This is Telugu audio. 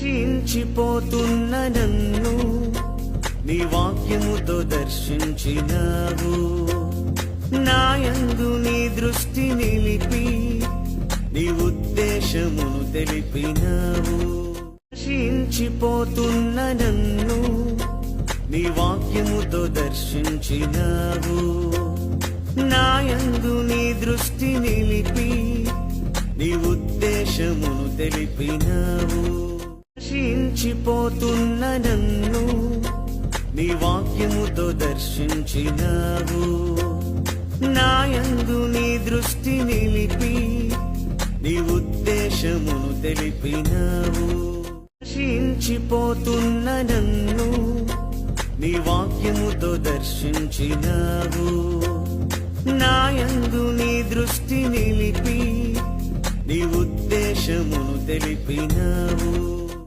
క్షీణించిపోతున్న నన్ను నీ వాక్యముతో దర్శించినావు. నాయందు నీ దృష్టి నిలిపి నీ ఉద్దేశమును తెలిపినావు. క్షీణించిపోతున్న నన్ను నీ వాక్యముతో దర్శించినావు. నాయందు నీ దృష్టి నిలిపి నీ ఉద్దేశమును తెలిపినావు. క్షీణించిపోతున్న నన్ను. నీ వాక్యముతో దర్శించినావు. నాయందు నీ దృష్టి నిలిపి నీ ఉద్దేశమును తెలిపినావు. దర్శించిపోతున్న నన్ను నీ వాక్యముతో దర్శించినావు. నాయందు నీ దృష్టి నిలిపి నీ ఉద్దేశమును తెలిపినావు.